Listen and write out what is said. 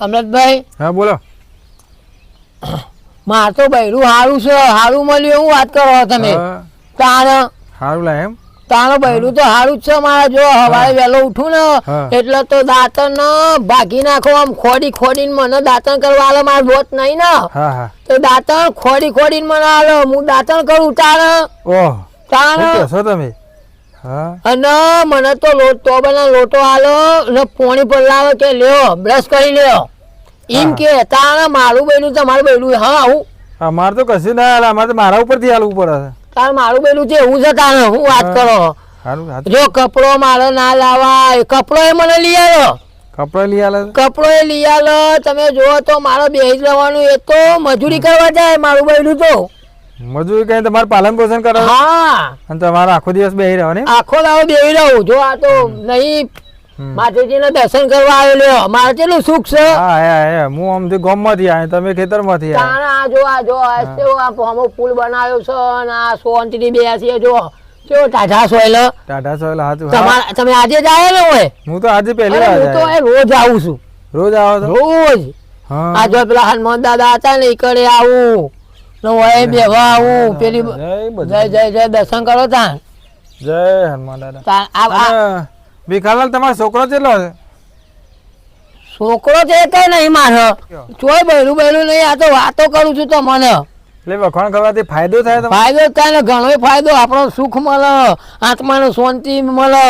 અમૃતભાઈ હા બોલો. માર તો બૈરું હારું છે હારું મળ્યું એવું વાત કરો તમે. તાણ. સારું લાય એમ. તાણ બૈરું તો હારું જ છે મારા જો હવારે વહેલો ઉઠું ને એટલે તો દાંતણ ભાગી નાખો આમ ખોડી ખોડીને મને દાંતણ કરવા આલે મારો બોત નહીં ને. તો દાંતણ ખોડી ખોડીને મને આલો હું દાંતણ કરું તાણ. ઓહ. તાણ. તમે? અને મને તો લોટો બના લોટો આલો ને પોણી પર લાવો કે લ્યો બ્રશ કરી લ્યો. એમ કે તાણ મારું બેલું તમારું બેલું હા આવું અમારે તો કશું ના હાલે અમારે તો મારા ઉપરથી હાલવું પડે તાર મારું બેલું છે એવું છે તારે હું વાત કરો. જો કપડો મારો ના લાવા કપડો એ મને લઈ આવ્યો કપડો લઈ હાલે કપડો એ લઈ આલો તમે જુઓ તો મારો બેજ લેવાનું એ તો મજૂરી કરવા જાય મારું બેલું તો. મજૂરી કઈ તમારે પાલન પોષણ કરો? હા. અને તમારે આખો દિવસ બેહી રહો ને? આખો દાવો બેસી રહું. જો આ તો નહીં. માતાજીને દર્શન કરવા આવેલો. મારે કેટલું સુખ છે? હા હા હા હું. આમથી ગામમાંથી આવ્યો તમે ખેતરમાંથી આવ્યા આ જો આ જો આ કેવો આ પોમો પુલ બનાવ્યો છે અને આ સોનથી બેસી જો. જો ટાઢા સોયલ. ટાટા સોયલ હાથું હા. તમારા તમે આજે જ આવ્યા ને હોય? હું તો આજે પહેલી વાર હું તો રોજ આવું છું. રોજ આવો રોજ. હા. આ જો પેલા હનુમાન દાદા હતા ને ઈકડે આવું. ને હોય આવું પેલી જય જય જય જય દર્શન કરો તા જય હનુમાન દાદા. તા- આ આ અને ભીખાલાલ તમારો છોકરો કેટલો છે? છોકરો છે કઈ નહીં મારો. ચોય બહેરું બહેરું નહીં આ તો વાતો કરું છું તો મને એટલે વખાણ કરવાથી ફાયદો થાય ફાયદો થાય ને ઘણો ફાયદો આપણો સુખ મળે આત્માને શાંતિ મળે.